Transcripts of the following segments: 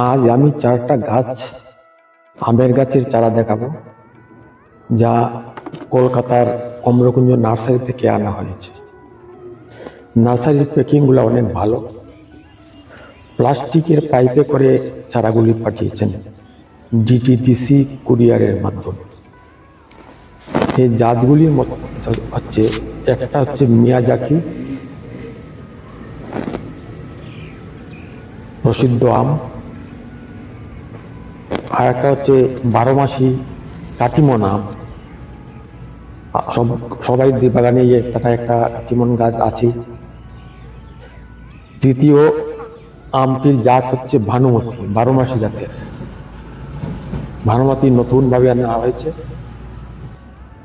আজ আমি চারটা গাছ আমের গাছের চারা দেখাবো, যা কলকাতার অম্রকুঞ্জ নার্সারি থেকে আনা হয়েছে। নার্সারির প্যাকিংগুলো অনেক ভালো। প্লাস্টিকের পাইপে করে চারাগুলি পাঠিয়েছেন ডিটিডিসি কুরিয়ারের মাধ্যমে। এই জাতগুলির হচ্ছে, একটা হচ্ছে মিয়াজাকি, প্রসিদ্ধ আম আর একটা হচ্ছে বারো মাসি কাটিমন আম সব, সবাই বাগানে একটা একটা কাটিমন গাছ আছে। তৃতীয় আমটির জাত হচ্ছে ভানুমতি, বারো মাসি জাতের। ভানুমতি নতুনভাবে আনা হয়েছে।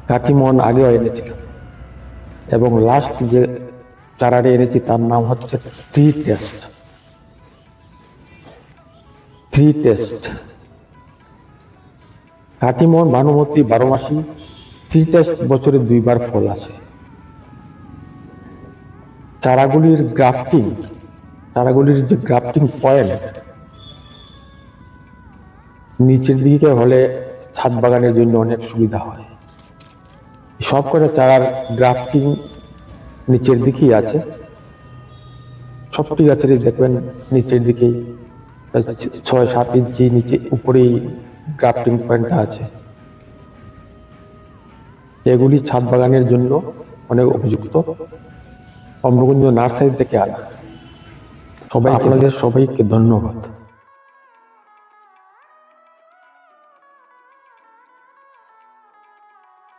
কাটিমন আগেও এনেছিলাম এবং লাস্ট যে চারাটি এনেছি তার নাম হচ্ছে tree taste three taste Katimon Bhanumati, বারো মাসি টেস্ট বছরে দুইবার ফল আসে চারাগুলির গ্রাফটিং চারাগুলির যে গ্রাফটিং পয়েন্ট নিচের দিকে হলে ছাদ বাগানের জন্য অনেক সুবিধা হয়। সব করে চারার গ্রাফটিং নিচের দিকেই আছে। সবটি গাছেরই দেখবেন নিচের দিকেই ছয় সাত ইঞ্চি নিচে উপরেই গ্রাফটিং পয়েন্টটা আছে। এগুলি ছাদ বাগানের জন্য অনেক উপযুক্ত। অম্রকুঞ্জ নার্সারি থেকে আলাদা সবাই আপনাদের সবাইকে ধন্যবাদ।